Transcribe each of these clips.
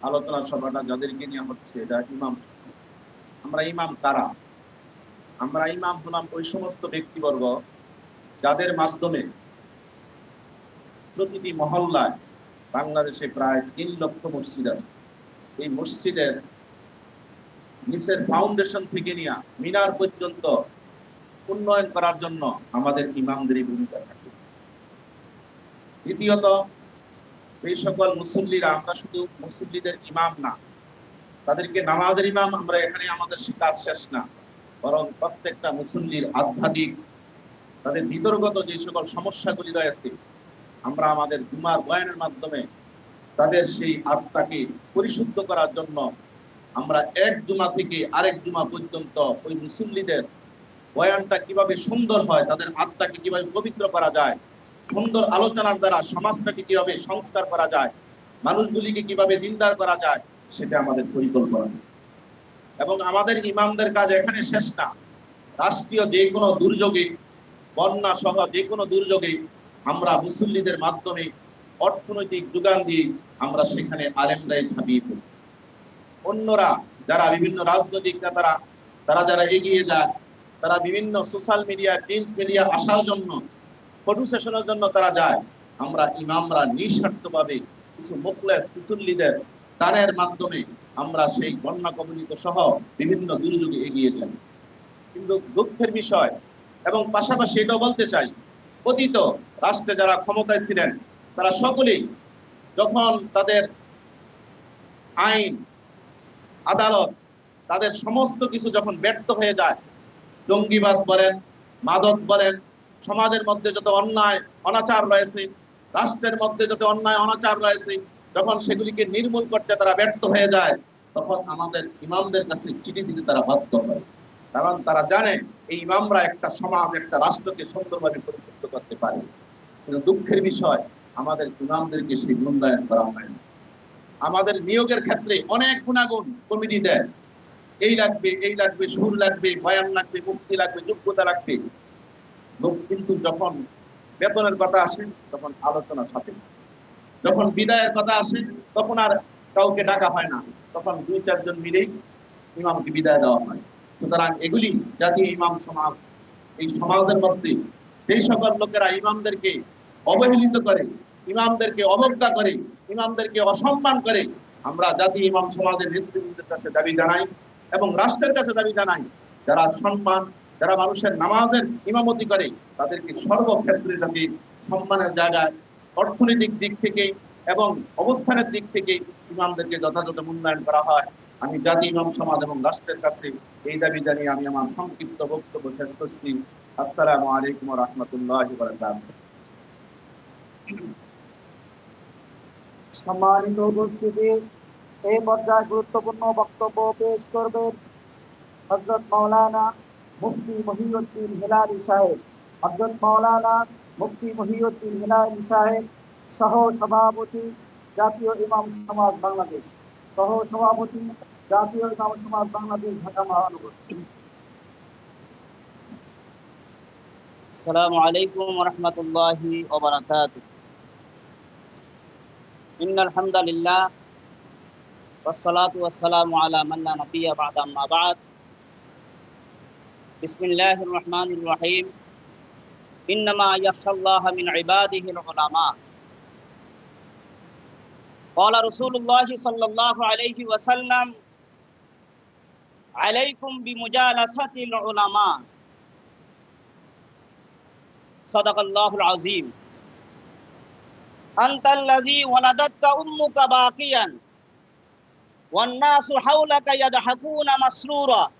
আলোচনা সভাটা যাদেরকে নিয়ে হচ্ছে এটা ইমাম। আমরা ইমাম কারা? আমরা ইমাম হলাম ওই সমস্ত ব্যক্তিবর্গ যাদের মাধ্যমে প্রতিটি মহল্লায় বাংলাদেশে প্রায় তিন লক্ষ মসজিদ আছে। এই মসজিদের নিচের ফাউন্ডেশন থেকে নিয়ে মিনার পর্যন্ত উন্নয়ন করার জন্য আমাদের ইমামদেরই ভূমিকা থাকে। দ্বিতীয়ত এই সকল মুসল্লিরা, আমরা শুধু মুসল্লিদের ইমাম না, তাদেরকে নামাজের ইমাম আমরা এখানে আমাদের কাজ শেষ না, বরং প্রত্যেকটা মুসল্লির আধ্যাত্মিক, তাদের ভিতরগত যে সকল সমস্যাগুলি রয়েছে, আমরা আমাদের জুমার বয়ানের মাধ্যমে তাদের সেই আত্মাকে পরিশুদ্ধ করার জন্য আমরা এক জুমা থেকে আরেক জুমা পর্যন্ত ওই মুসল্লিদের বয়ানটা কীভাবে সুন্দর হয়, তাদের আত্মাকে কীভাবে পবিত্র করা যায় সুন্দর আলোচনার দ্বারা সমাজটাকে কীভাবে সংস্কার করা যায়, মানুষগুলিকে কীভাবে দিনদার করা যায়, সেটা আমাদের পরিকল্পনা। এবং আমাদের ইমামদের কাজ এখানে শেষ না। রাষ্ট্রীয় যে কোনো দুর্যোগে, বন্যা সহ যে কোনো দুর্যোগে আমরা মুসল্লিদের মাধ্যমে অর্থনৈতিক যোগান দিয়ে আমরা সেখানে আলেমরাই ঝাঁপিয়ে পড়ি। অন্যরা যারা বিভিন্ন রাজনৈতিক নেতারা, তারা যারা এগিয়ে যায়, তারা বিভিন্ন সোশ্যাল মিডিয়া প্রিন্ট মিডিয়া আসার জন্য ফটো সেশনের জন্য তারা যায়। আমরা ইমামরা নিঃস্বার্থভাবে কিছু মুখলেস কুতুল্লিদের দানের মাধ্যমে আমরা সেই বন্যা কবলিত সহ বিভিন্ন দুর্যোগে এগিয়ে যাই। কিন্তু দুঃখের বিষয়, এবং পাশাপাশি এটাও বলতে চাই অতীত রাষ্ট্রে যারা ক্ষমতায় ছিলেন, তারা সকলেই যখন তাদের আইন, আদালত, তাদের সমস্ত কিছু যখন ব্যর্থ হয়ে যায়, জঙ্গিবাদ বলেন, মাদক বলেন সমাজের মধ্যে যত অন্যায়, অনাচার রয়েছে, রাষ্ট্রের মধ্যে যত অন্যায়, অনাচার রয়েছে, যখন সেগুলিকে নির্মূল করতে তারা ব্যর্থ হয়ে যায়, তখন আমাদের ইমামদের কাছে চিঠি দিতে তারা বাধ্য হয়। কারণ তারা জানে এই ইমামরা একটা সমাজ, একটা রাষ্ট্রকে সুন্দরভাবে পরিশুদ্ধ করতে পারে। কিন্তু দুঃখের বিষয়, আমাদের ইমামদেরকে সেই মূল্যায়ন করা হয় না। আমাদের নিয়োগের ক্ষেত্রে অনেক গুণাগুণ কমিটি দেয়। এই লাগবে এই লাগবে, সুর লাগবে, বয়ান লাগবে, মুক্তি লাগবে, যোগ্যতা লাগবে। লোক কিন্তু যখন বেতনের কথা আসে, তখন আলোচনা সাথে যখন বিদায়ের কথা আসে, তখন আর কাউকে ডাকা হয় না। তখন দুই, চারজন মিলেই ইমামকে বিদায় দেওয়া হয়। সুতরাং এগুলি জাতীয় ইমাম সমাজ, এই সমাজের মধ্যে সেই সকল লোকেরা ইমামদেরকে অবহেলিত করে, ইমামদেরকে অবজ্ঞা করে, ইমামদেরকে অসম্মান করে, আমরা জাতীয় ইমাম সমাজের নেতৃবৃন্দের কাছে দাবি জানাই এবং রাষ্ট্রের কাছে দাবি জানাই, যারা সম্মান যারা মানুষের নামাজের ইমামতি করে, তাদেরকে সর্বক্ষেত্রে যাতে সম্মানের জায়গায়, অর্থনৈতিক দিক থেকে এবং অবস্থানের দিক থেকে ইমামদেরকে যথাযথ মূল্যায়ন করা হয়। আমি জাতি, ইমাম, সমাজ এবং রাষ্ট্রের কাছে এই দাবি জানিয়ে আমি আমার সংক্ষিপ্ত বক্তব্য শেষ করছি। আসসালামু আলাইকুম রহমতুল্লাহ সম্মানিত উপস্থিতি, এই পর্যায়ে গুরুত্বপূর্ণ বক্তব্য পেশ করবেন হজরত মাওলানা মুফতি মহিউদ্দিন হিলালি সাহেব হজরত মাওলানা মুফতি মহিউদ্দিন হিলালি সাহেব সহ সভাপতি জাতীয় ইমাম সমাজ বাংলাদেশ সহ সভাপতি জাতীয় ইমাম সমাজ বাংলাদেশ ঢাকা মহানগর السلام عليكم ورحمة الله وبركاته إن الحمد لله والصلاة والسلام على من لا نبي بعد أما بعد بسم الله الرحمن الرحيم. إنما يخشى الله من عباده العلماء. قال رسول الله صلى الله عليه وسلم عليكم بمجالسة العلماء. صدق الله العظيم. أنت الذي ولدتك أمك باقيا والناس حولك يضحكون مسرورا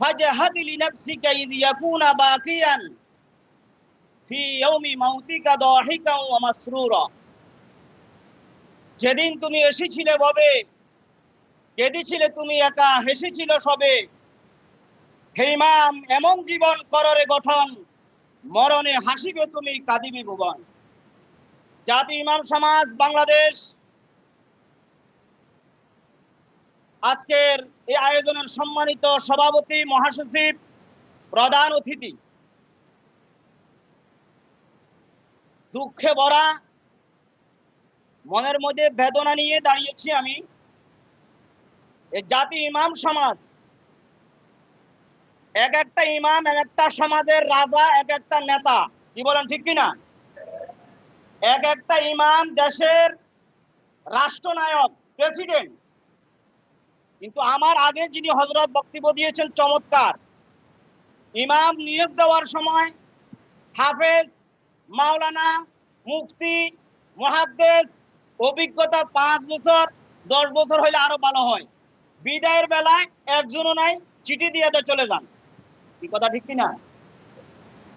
فاجهد لنفسك إذ يكون باقيا في يوم موتك ضاحكا ومسرورا যেদিন তুমি এসেছিলে ববে কেঁদেছিলে তুমি একা হেসেছিল সবে হে ইমাম এমন জীবন কররে গঠন মরণে হাসিবে তুমি কাঁদিবে ভুবন জাতি ইমাম সমাজ বাংলাদেশ আজকের এই আয়োজনের সম্মানিত সভাপতি মহাসচিব প্রধান অতিথি। দুঃখে ভরা, মনের মধ্যে বেদনা নিয়ে দাঁড়িয়েছি আমি। জাতি ইমাম সমাজ, এক একটা ইমাম, এক একটা সমাজের রাজা, এক একটা নেতা, কি বলেন ঠিক কিনা? এক একটা ইমাম দেশের রাষ্ট্রনায়ক, প্রেসিডেন্ট কিন্তু আমার আগে যিনি হজরত বক্তব্য দিয়েছেন চমৎকার। ইমাম নিয়োগ দেওয়ার সময় হাফেজ, মাওলানা, মুফতি মহাদ্দেশ অভিজ্ঞতা পাঁচ বছর, দশ বছর হইলে আরও ভালো হয়। বিদায়ের বেলায় একজনও নাই, চিঠি দিয়ে চলে যান। কি কথা, ঠিক কিনা?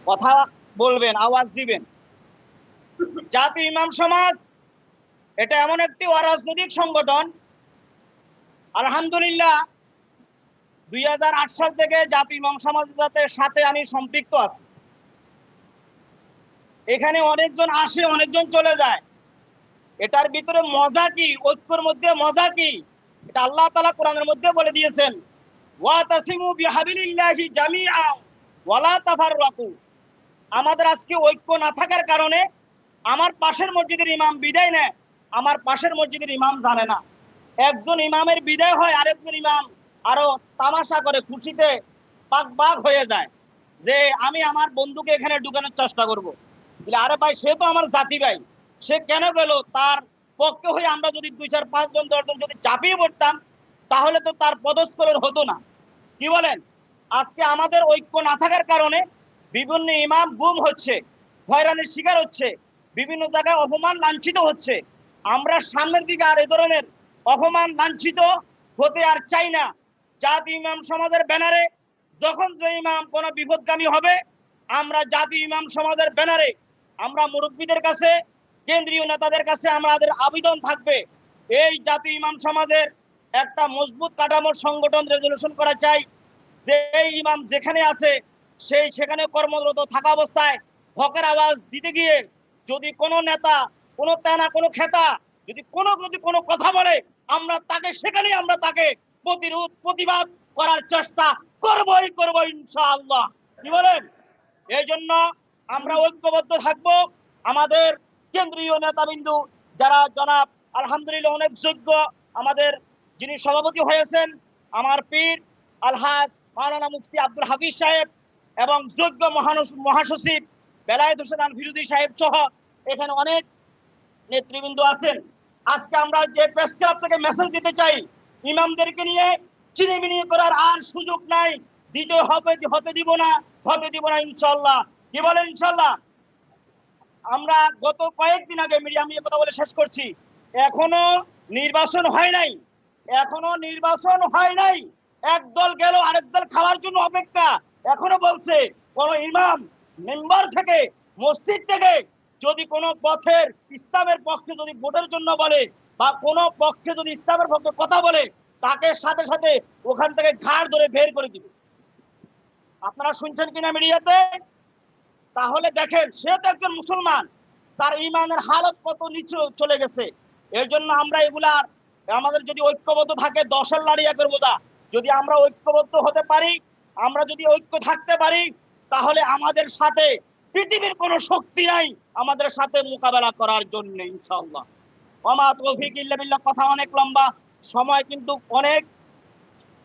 কথা বলবেন, আওয়াজ দিবেন। জাতি, ইমাম সমাজ, এটা এমন একটি অরাজনৈতিক সংগঠন আলহামদুলিল্লাহ, দুই হাজার আট সাল থেকে জাতি ইমাম সমাজের সাথে আমি সম্পৃক্ত আছি। এখানে অনেকজন আসে, অনেকজন চলে যায়। এটার ভিতরে মজা কি, ঐক্যর মধ্যে মজা কি? এটা আল্লাহ তালা কোরআনের মধ্যে বলে দিয়েছেন আমাদের আজকে ঐক্য না থাকার কারণে আমার পাশের মসজিদের ইমাম বিদায় নেয়, আমার পাশের মসজিদের ইমাম জানে না। একজন ইমামের বিদায় হয়, আরেকজন ইমাম আরও তামাশা করে খুশিতে পাক বাক হয়ে যায় যে আমি আমার বন্ধুকে এখানে ঢুকানোর চেষ্টা করব। আরে ভাই, সে তো আমার জাতি ভাই। সে কেন গেল? তার পক্ষে হয়ে আমরা যদি দুই চার পাঁচজন দশজন যদি চাপিয়ে পড়তাম, তাহলে তো তার পদস্কলন হতো না। কি বলেন? আজকে আমাদের ঐক্য না থাকার কারণে বিভিন্ন ইমাম গুম হচ্ছে, হয়রানির শিকার হচ্ছে, বিভিন্ন জায়গায় অপমান লাঞ্ছিত হচ্ছে। আমরা সামনের দিকে আর এ ধরনের অপমান লাঞ্ছিত হতে আর চাই না। জাতি ইমাম সমাজের ব্যানারে যখন যে ইমাম কোনো বিপদগামী হবে, আমরা জাতি ইমাম সমাজের ব্যানারে আমরা মুরব্বীদের কাছে, কেন্দ্রীয় নেতাদের কাছে আমাদের আবেদন থাকবে। এই জাতি ইমাম সমাজের একটা মজবুত কাঠামোর সংগঠন রেজলিউশন করা চাই। যে এই ইমাম যেখানে আছে, সেই সেখানে কর্মরত থাকা অবস্থায় হকের আওয়াজ দিতে গিয়ে যদি কোনো নেতা, কোনো তেনা, কোনো খেতা যদি কোনো যদি কোনো কথা বলে আমরা তাকে, সেখানেই আমরা তাকে প্রতিরোধ, প্রতিবাদ করার চেষ্টা করবই করব ইনশাআল্লাহ। কি বলেন? এই জন্য আমরা ঐক্যবদ্ধ থাকব। আমাদের কেন্দ্রীয় নেতাবিন্দু যারা জনাব, আলহামদুলিল্লাহ অনেক যোগ্য, আমাদের যিনি সভাপতি হয়েছেন, আমার পীর আলহাজ মাওলানা মুফতি আব্দুল হাফিজ সাহেব এবং যোগ্য মহানস- মহাসচিব বেলায়েত হোসেন আল ফিরুদি সাহেব সহ এখানে অনেক নেতৃবৃন্দ আছেন। আজকে আমরা যে প্রেস ক্লাব থেকে মেসেজ দিতে চাই, ইমামদেরকে নিয়ে চিনিমিনি করার আর সুযোগ নাই। দিতে হবে, হতে দিব না, হতে দিব না ইনশাল্লাহ কি বলেন ইনশাল্লাহ আমরা গত কয়েকদিন আগে মিডিয়া আমি কথা বলে শেষ করছি, এখনও নির্বাচন হয় নাই। এখনও নির্বাচন হয় নাই। এক দল গেল, আরেক দল খাওয়ার জন্য অপেক্ষা। এখনও বলছে, কোন ইমাম মেম্বার থেকে, মসজিদ থেকে যদি কোনো পথের ইসলামের পক্ষে যদি ভোটের জন্য বলে বা কোনো পক্ষে যদি ইসলামের পক্ষে কথা বলে, তাকে সাথে সাথে ওখান থেকে ঘাড় ধরে বের করে দিবে। আপনারা শুনছেন কিনা মিডিয়াতে? তাহলে দেখেন, সে তো একজন মুসলমান, তার ইমানের হালত কত নিচু চলে গেছে। এর জন্য আমরা এগুলার আমাদের যদি ঐক্যবদ্ধ থাকে, দশের লড়াই একের বোঝা যদি আমরা ঐক্যবদ্ধ হতে পারি, আমরা যদি ঐক্য থাকতে পারি, তাহলে আমাদের সাথে পৃথিবীর কোনো শক্তি নাই আমাদের সাথে মোকাবেলা করার জন্য, ইনশাআল্লাহ। ওমা তৌফিক ইল্লা বিল্লাহ, কথা অনেক লম্বা, সময় কিন্তু অনেক,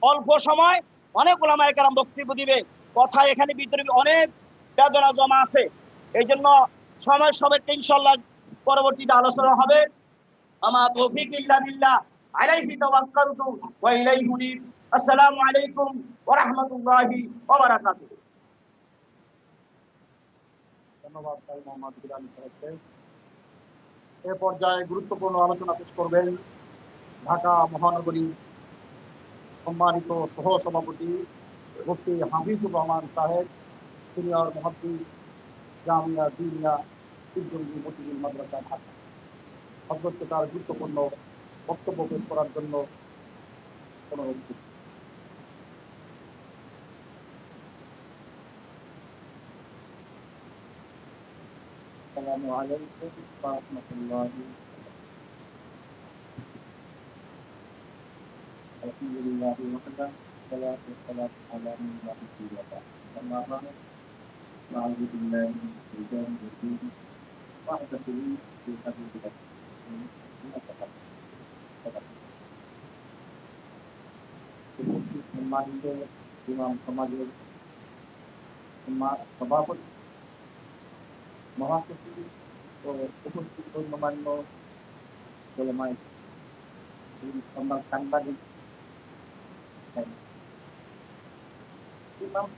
অল্প সময়। অনেক ওলামায়ে কেরাম বক্তব্য দিবে। কথা এখানে ভিতরে অনেক বেদনা জমা আছে। এই জন্য সময় সবাইকে ইনশাল্লাহ পরবর্তীতে আলোচনা হবে। আমা তৌফিক ইল্লা বিল্লাহ, আলাইহি তাওয়াক্কালতু ওয়া ইলাইহি আসসালামু আলাইকুম ওয়া রাহমাতুল্লাহি ওয়া বারাকাতুহু। ধন্যবাদ ভাই মোহাম্মদ এ পর্যায়ে গুরুত্বপূর্ণ আলোচনা পেশ করবেন ঢাকা মহানগরী সম্মানিত সহ সভাপতি মুফতি হাফিজুর রহমান সাহেব, সিনিয়র মহাদিস জামিয়া দিনিয়া মাদ্রাসা ঢাকা। অধ্যক্ষ তার গুরুত্বপূর্ণ বক্তব্য পেশ করার জন্য অনুরোধ Assalamualaikum warahmatullahi wabarakatuh. Alhamdulillahi wahdah. Salatu মহাসচিব ও উপস্থিত গণ্যমান্য সম্মান সাংবাদিক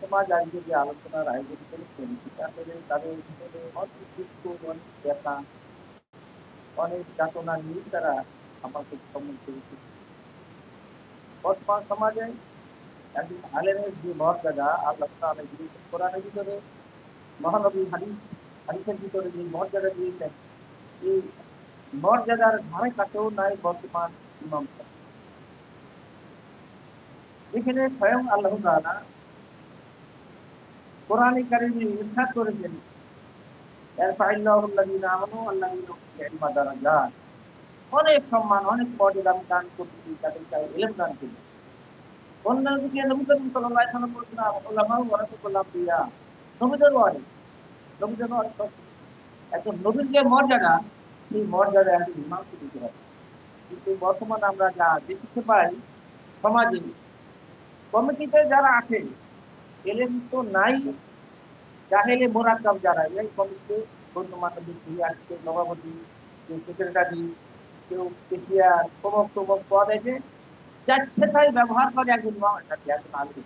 সমাজ আজকে যে আলোচনার আয়োজন করেছেন আসলে তাদের ভিতরে অনেক দুঃখ অনেক ব্যথা অনেক যাতনা নিয়ে তারা আমাকে সম্মুখ করেছে বর্তমান সমাজে একজন আলেমের যে মর্যাদা আল্লাহ কোরআনের ভিতরে মহানবী হাদিস হাদিসের ভিতরে যে মর্যাদা দিয়েছেন, এই মর্যাদার ধারে কাছেও নাই বর্তমান ইমাম। এখানে স্বয়ং আল্লাহ তাআলা কোরআনে কারিমে ইরশাদ করেছেন অনেক সম্মান, অনেক মর্যাদা আমি দান করতেছি, তাদেরকে ইলম দান করি। অন্যদিকে নবী করিম ওয়াসাল্লাম বলেছেন উলামা ওয়ারাসাতুল আম্বিয়া। নবীদের অনেক একজন নবীর যে মর্যাদা, সেই মর্যাদা একজন ইমামকে দিতে হবে। কিন্তু বর্তমানে আমরা যা দেখতে পাই সমাজে, কমিটিতে যারা আছে এলেন তো নাই, জাহেলে মোরাক্কাব যারা, এই কমিটিতে গণ্যমান্য ব্যক্তি আজকে সভাপতি কেউ সেক্রেটারি, কেউ কেটিআর তমক তমক পদ আছে যাচ্ছে তাই ব্যবহার করে একজন ইমামের সাথে একজন আলম।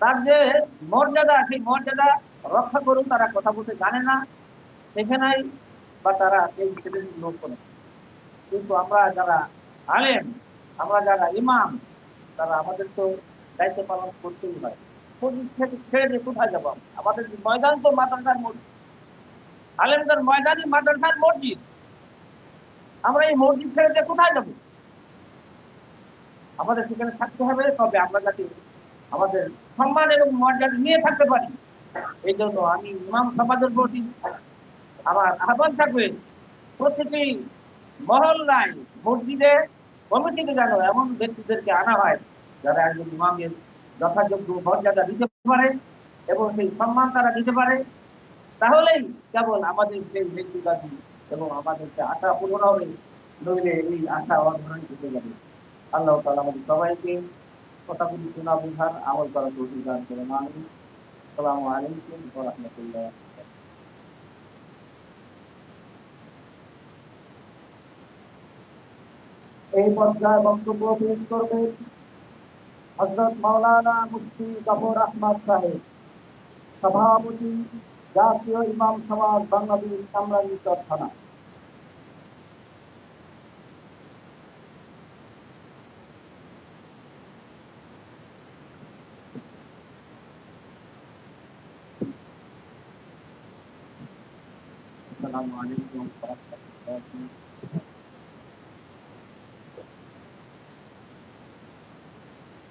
তার যে মর্যাদা, সেই মর্যাদা রক্ষা করুন তারা কথা বলতে জানে না সেখানেই বা তারা এই শ্রেণির লোক করে। কিন্তু আমরা যারা আলেম, আমরা যারা ইমাম, তারা আমাদের তো দায়িত্ব পালন করতেই হয়। ছেড়ে দিয়ে কোথায় যাব? আমাদের ময়দান তো মাদ্রাসার মসজিদ। আলেমদের ময়দানই মসজিদ। আমরা এই মসজিদ ছেড়ে দিয়ে কোথায় যাব? আমাদের সেখানে থাকতে হবে, তবে আমরা যাতে আমাদের সম্মান এবং মর্যাদা নিয়ে থাকতে পারি। এই জন্য আমি ইমাম সমাজের প্রতি আমার আহ্বান থাকবে, প্রতিটি মহল্লায় মসজিদে কমিটিতে যেন এমন ব্যক্তিদেরকে আনা হয়, যারা একজন ইমামের যথাযোগ্য মর্যাদা দিতে পারে এবং সেই সম্মান তারা দিতে পারে। তাহলেই কেবল আমাদের সেই ব্যক্তিগতি এবং আমাদের যে আশা পূরণ হবে, নইলে এই আশা অর্জন হতে যাবে। আল্লাহ তালা আমাদের সবাইকে কথাগুলি শোনা বুঝার আমল করার তৌফিক দান করে আমি আসসালামু আলাইকুম ওয়া এই পর্যায়ে বক্তব্য পেশ করবেন হজরত মাওলানা মুফতি গফর আহমদ সাহেব, সভাপতি জাতীয় ইমাম সমাজ বাংলাদেশ কামরাঙ্গী থানা আসসালামু আলাইকুম ওয়া রাহমাতুল্লাহি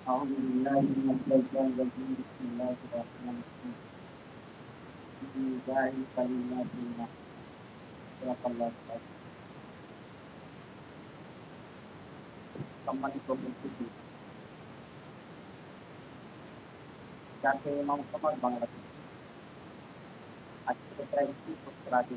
أعوذ بالله من الشيطان الرجيم بسم الله الرحمن الرحيم بسم الله كلمات الله صدق الله العظيم সম্মানিত উপস্থিতি যাকে ইমাম সমাজ বাংলাদেশ আজকে প্রায় তিরিশ বছর আগে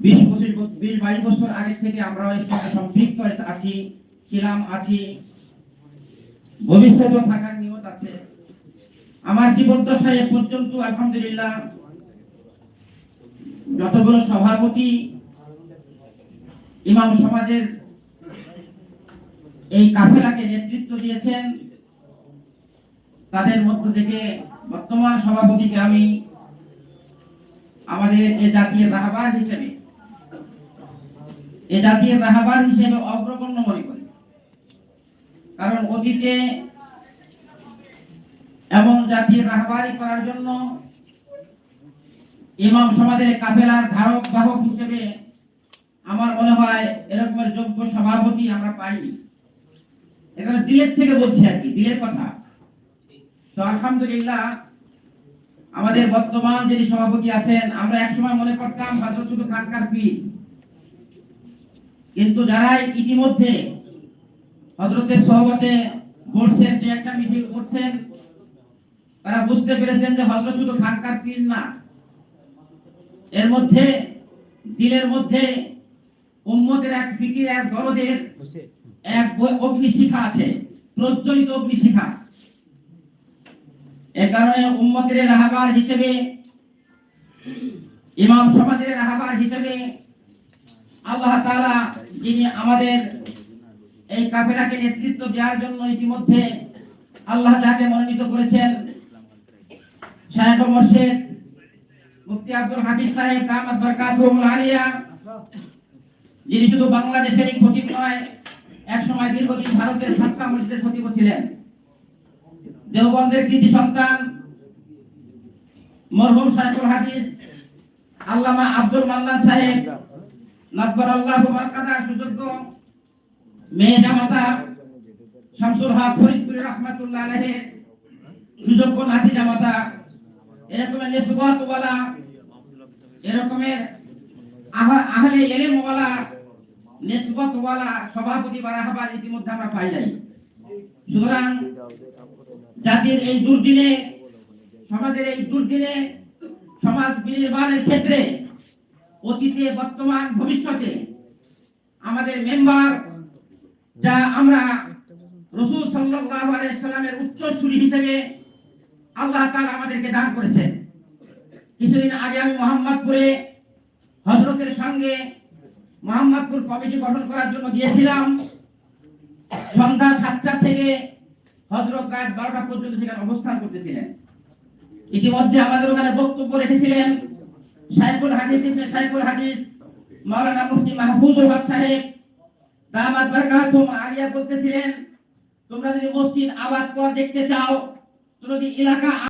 বিশ পঁচিশ বিশ বাইশ বছর আগে থেকে আমরা এর সম্পৃক্ত আছি, ছিলাম, আছি। ভবিষ্যতেও থাকার নিয়ত আছে। আমার জীবন দশায় এ পর্যন্ত আলহামদুলিল্লাহ যতগুলো সভাপতি ইমাম সমাজের এই কাফেলাকে নেতৃত্ব দিয়েছেন, তাদের মধ্য থেকে বর্তমান সভাপতিকে আমি আমাদের এ জাতীয় রাহবার হিসেবে এ জাতীয় রাহবার হিসেবে অগ্রগণ্য মনে করি। কারণ অতীতে এমন জাতির রাহবারি করার জন্য ইমাম সমাজের কাফেলার ধারক বাহক হিসেবে আমার মনে হয় এরকমের যোগ্য সভাপতি আমরা পাইনি। এখানে দিলের থেকে বলছি আর কি, দিলের কথা। তো আলহামদুলিল্লাহ, আমাদের বর্তমান যিনি সভাপতি আছেন, আমরা একসময় মনে করতাম হয়তো শুধু কাটকার পীর? কিন্তু যারা ইতিমধ্যে হজরতের সহবতে বলছেন যে একটা মিছিল করছেন, তারা বুঝতে পেরেছেন যে হজরত শুধু খানকার পীর না, এর মধ্যে, দিলের মধ্যে উম্মতের এক ফিকির, এক দরদের এক অগ্নিশিখা আছে, প্রজ্বলিত অগ্নিশিখা। এ কারণে উম্মতের রাহাবার হিসেবে, ইমাম সমাজের রাহাবার হিসেবে আল্লাহ তাআলা যিনি আমাদের এই কাফেলাকে নেতৃত্ব দেওয়ার জন্য ইতিমধ্যে আল্লাহ যাকে মনোনীত করেছেন, শায়েখ মোর্শেদ, মুফতি আব্দুল হাফিজ সাহেব, কামাত বরকাতুহুল আলিয়া, যিনি শুধু বাংলাদেশেরই খতিব নয় এক সময় দীর্ঘদিন ভারতের সাতটা মসজিদের খতিব ছিলেন। দেওবন্দের কৃতি সন্তান, মরহুম শাইখুল হাদিস, আল্লামা আব্দুল মান্নান সাহেব আল্লাহ মেয়ে জামাতা এরকমের আহলে এলেম ওয়ালা ওয়ালা সভাপতি বা রাহবার ইতিমধ্যে আমরা পাই নাই। সুতরাং জাতির এই দুর্দিনে, সমাজের এই দুর্দিনে সমাজ বিনির্মাণের ক্ষেত্রে অতীতে, বর্তমান, ভবিষ্যতে আমাদের মেম্বার যা আমরা রসুল সাল্লাল্লাহু আলাইহি সাল্লামের উত্তরসূরি হিসেবে আল্লাহ তাআলা আমাদেরকে দান করেছেন। কিছুদিন আগে আমি মোহাম্মদপুরে হযরতের সঙ্গে মোহাম্মদপুর কমিটি গঠন করার জন্য গিয়েছিলাম। সন্ধ্যা সাতটা থেকে হযরত রাত বারোটা পর্যন্ত সেখানে অবস্থান করতেছিলেন। ইতিমধ্যে আমাদের ওখানে বক্তব্য রেখেছিলেন। সাইফুল হাদিস ইবনে সাইফুল হাদিস, মাওলানা মুফতি মাহফুজুল হক সাহেব, দামাত বারকাতুম আলিয়া বলতেছিলেন, তোমরা যদি মসজিদ আবাদ করা দেখতে চাও তুমি যদি এলাকা